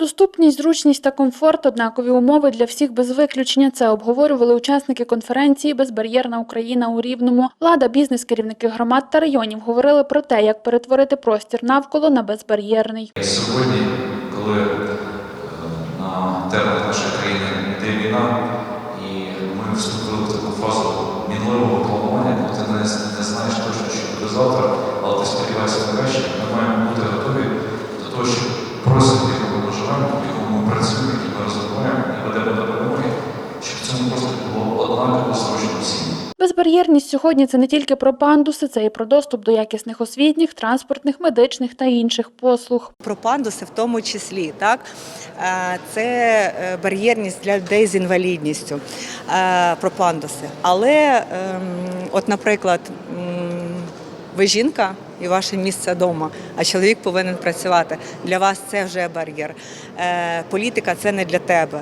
Доступність, зручність та комфорт однакові умови для всіх без виключення. Це обговорювали учасники конференції Безбар'єрна Україна у Рівному. Влада, бізнес, керівники громад та районів говорили про те, як перетворити простір навколо на безбар'єрний. Сьогодні, коли е, на теренах нашої країни йде війна, і ми вступили в таку фазу мінливого планування, коли ти не, не знаєш точно, що буде завтра, але ти сподіваєшся краще, ми маємо бути готові до того, щоб простір, в якому ми живемо, в якому ми працюємо, який ми розвиваємо і ведемо до перемоги, щоб в цьому просторі однаково зручно всім. Безбар'єрність сьогодні це не тільки про пандуси, це і про доступ до якісних освітніх, транспортних, медичних та інших послуг. Про пандуси в тому числі, так Е, це е, бар'єрність для людей з інвалідністю. е, Про пандуси. Але, ем, от, наприклад, ви жінка і ваше місце вдома, а чоловік повинен працювати. Для вас це вже бар'єр. Політика це не для тебе.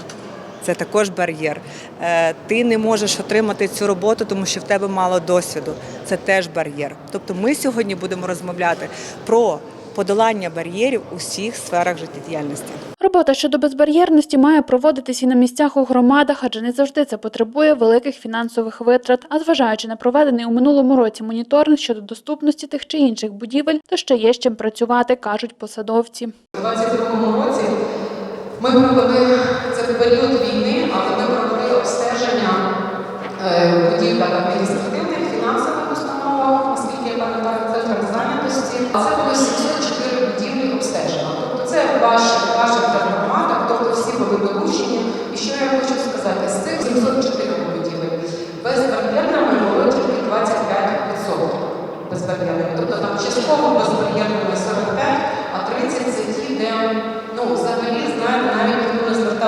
Це також бар'єр. Е, Ти не можеш отримати цю роботу, тому що в тебе мало досвіду. Це теж бар'єр. Тобто ми сьогодні будемо розмовляти про подолання бар'єрів у всіх сферах життєдіяльності. Робота щодо безбар'єрності має проводитись і на місцях у громадах, адже не завжди це потребує великих фінансових витрат. А зважаючи на проведений у минулому році моніторинг щодо доступності тих чи інших будівель, то ще є з чим працювати, кажуть посадовці. У 22 році ми провели це період війни, але ми провели обстеження е, будівлях адміністративних, фінансових установах, оскільки я пам'ятаю в центрах зайнятості. Це було 704 будівлі обстежено. Тобто це в ваших, в тобто всі були долучені. І що я хочу сказати, з цих 704 будівель безбар'єрними було тільки 25% безбар'єрними. Тобто там частково безбар'єрними 45, а 30 це ті, де ну, взагалі знаєте, навіть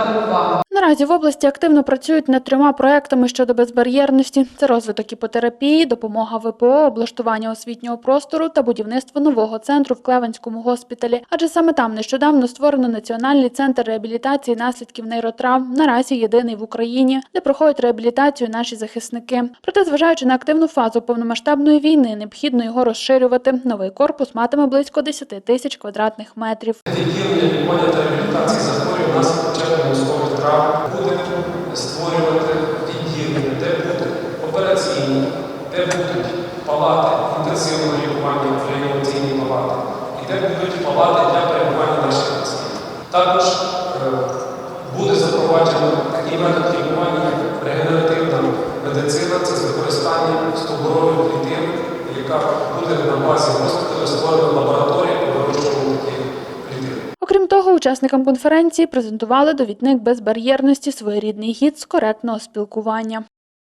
увагу. Наразі в області активно працюють над трьома проектами щодо безбар'єрності: це розвиток іпотерапії, допомога ВПО, облаштування освітнього простору та будівництво нового центру в Клеванському госпіталі. Адже саме там нещодавно створено національний центр реабілітації наслідків нейротравм, наразі єдиний в Україні, де проходять реабілітацію наші захисники. Проте, зважаючи на активну фазу повномасштабної війни, необхідно його розширювати. Новий корпус матиме близько 10 тисяч квадратних метрів. Відділення лікування та реабілітації захворювань внаслідок черепно-мозкових травм будемо створювати відділення, де будуть операційні, де будуть палати інтенсивного лікування, реанімаційні палати, і де будуть палати для перебування наших пацієнтів. Також е, буде запроваджено такий метод лікування, як регенеративна медицина, це з використанням стовбурових клітин, яка буде на базі госпіталю створена лабораторія по вирощуванню таких клітин. Окрім того, учасникам конференції презентували довідник безбар'єрності своєрідний гід з коректного спілкування.